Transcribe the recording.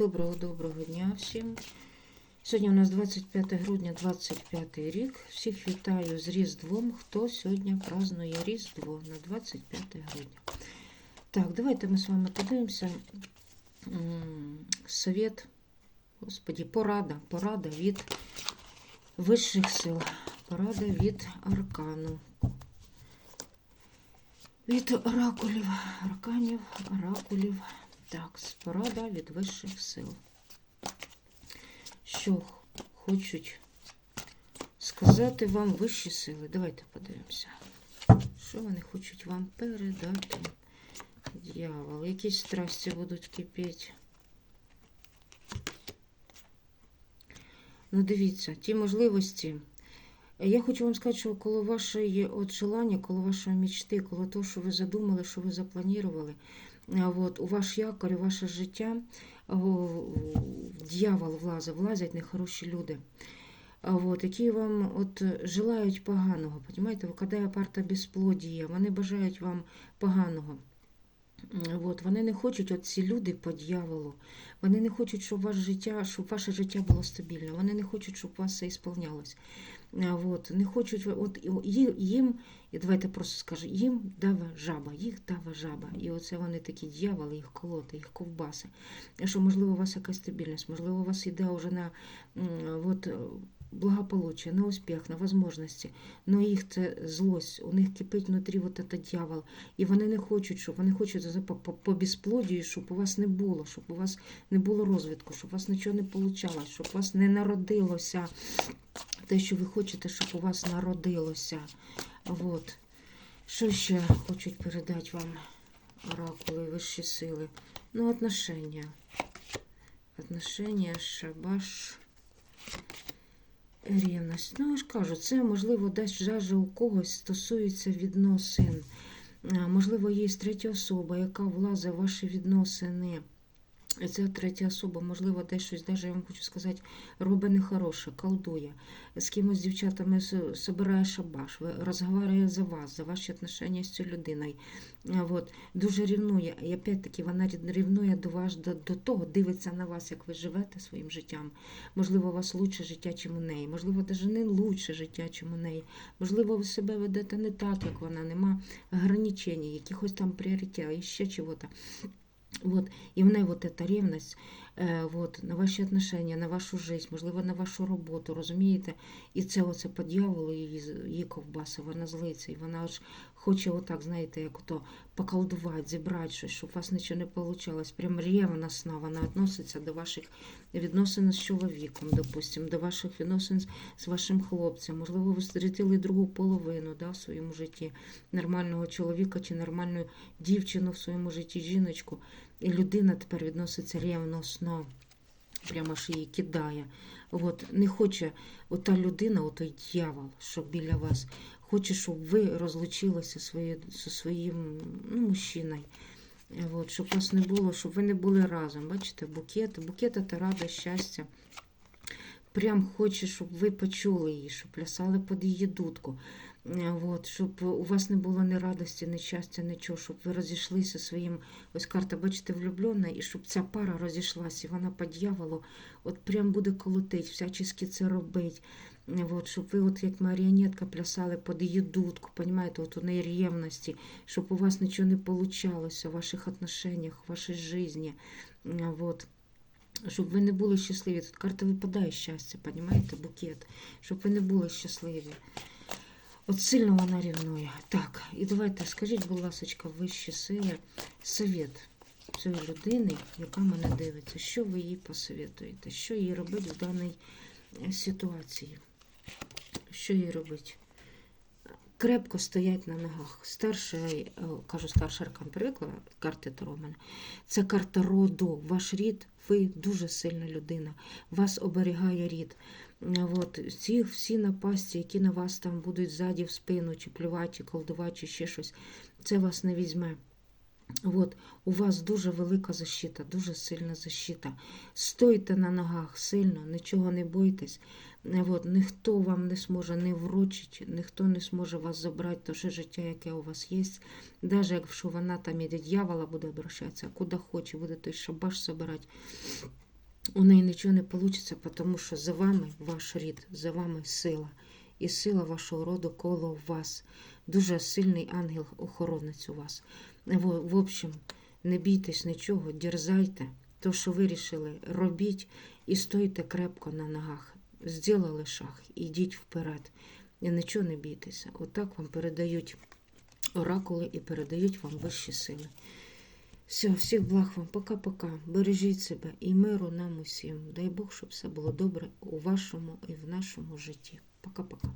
Доброго доброго дня всім. Сьогодні у нас 25 грудня 25 рік. Всіх вітаю з Різдвом. Хто сьогодні празднує Різдво на 25 грудня. Так, давайте ми з вами подивимося. Совет, господі, порада, порада від вищих сил, порада від аркану. Від оракулів, арканів, оракулів. Так, порада від вищих сил. Що хочуть сказати вам вищі сили? Давайте подивимося. Що вони хочуть вам передати? Дьявол, якісь страсті будуть кипіти. Ну, дивіться, ті можливості. Я хочу вам сказати, що коло вашої от желання, коло вашої мечти, коло того, що ви задумали, що ви запланували, от, у ваш якорь, у ваше життя дьявол влазить, влазять нехороші люди, от, які вам от, желають поганого. розумієте, викладає парта безплодія, вони бажають вам поганого. От, вони не хочуть, ці люди по дьяволу, вони не хочуть, щоб ваше життя, щоб ваше життя було стабільне. Вони не хочуть, щоб у вас все ісполнялось. От, не хочуть, от, їм, і давайте просто скажу, їм дава жаба, їх дава жаба. І оце вони такі дьяволи, їх колоти, їх ковбаси. Що, можливо, у вас якась стабільність, можливо, у вас йде вже на от, е, благополуччя, на успіх, на возможності. Но їх це злость, у них кипить внутрі вот этот дьявол. І вони не хочуть, щоб вони хочуть по, по, по безплодію, щоб у вас не було, щоб у вас не було розвитку, щоб у вас нічого не получалось, щоб у вас не народилося те, що ви хочете, щоб у вас народилося. Вот. Що ще хочуть передати вам оракули, вищі сили? Ну, отношення. Отношення, шабаш, рівність. Ну, я ж кажу, це, можливо, десь жаже у когось стосується відносин. Можливо, є третя особа, яка влазить в ваші відносини. Ця третя особа, можливо, десь щось, навіть я вам хочу сказати, робить нехороше, колдує. З кимось з дівчатами собирає шабаш, розговорює за вас, за ваші отношення з цією людиною. А, Вот. Дуже рівнує. І опять-таки вона рівнує до вас до, до того, дивиться на вас, як ви живете своїм життям. Можливо, у вас лучше життя, чим у неї. Можливо, навіть не лучше життя, чим у неї. Можливо, ви себе ведете не так, як вона, нема ограничень, якихось там пріоритетів, ще чого-то. Вот. И в ней вот эта ревность е, вот, на ваші отношения, на вашу жизнь, можливо, на вашу роботу, розумієте? І це оце по дьяволу її, її ковбаса, вона злиться, і вона ж хоче отак, знаєте, як ото поколдувати, зібрати щось, щоб у вас нічого не вийшло. Прям ревностно вона відноситься до ваших відносин з чоловіком, допустим, до ваших відносин з- вашим хлопцем. Можливо, ви зустріли другу половину да, в своєму житті, нормального чоловіка чи нормальну дівчину в своєму житті, жіночку. І людина тепер відноситься ревносно, прямо ж її кидає. От, не хоче ота людина, отой дьявол, що біля вас, хоче, щоб ви розлучилися своє, зі своїм ну, мужчиною. От, щоб вас не було, щоб ви не були разом. Бачите, букет. Букет це рада, щастя. Прям хоче, щоб ви почули її, щоб плясали під її дудку. Е, От, щоб у вас не було ні радості, ні щастя, нічого, щоб ви розійшлися своїм, ось карта, бачите, влюблена, і щоб ця пара розійшлася, і вона по дьяволу от прям буде колотить, всячески це робить. Е, От, щоб ви, от як маріонетка, плясали під її дудку, понімаєте, от у неї ревності, щоб у вас нічого не получалося в ваших отношениях, в вашій житті. Е, Вот щоб ви не були щасливі. Тут карта випадає щастя, понімаєте, букет, щоб ви не були щасливі. От сильно вона рівнує. Так, і давайте скажіть, будь ласка, вищі сили, совет цієї людини, яка мене дивиться, що ви їй посоветуєте, що їй робити в даній е, ситуації? Що їй робити? Крепко стоять на ногах. Старший, е, кажу, старший аркан привикла, карти Таро. Це карта роду. Ваш рід, ви дуже сильна людина. Вас оберігає рід. От, ці всі напасті, які на вас там будуть ззаді в спину, чи плювати, чи колдувати, чи ще щось, це вас не візьме. От, у вас дуже велика защита, дуже сильна защита. Стойте на ногах сильно, нічого не бойтесь. От, ніхто вам не зможе не вручити, ніхто не зможе вас забрати те життя, яке у вас є. Навіть якщо вона там і до дьявола буде обращатися, куди хоче, буде той шабаш забирати. У неї нічого не вийде, тому що за вами ваш рід, за вами сила. І сила вашого роду коло вас. Дуже сильний ангел-охоронець у вас. В, в общем, не бійтесь нічого, дерзайте. То, що вирішили, робіть і стойте крепко на ногах. Зділали шаг, ідіть вперед. І нічого не бійтеся. Отак вам передають оракули і передають вам вищі сили. Все, всіх благ вам, пока-пока. Бережіть себе і миру нам усім. Дай Бог, щоб все було добре у вашому і в нашому житті. Пока-пока.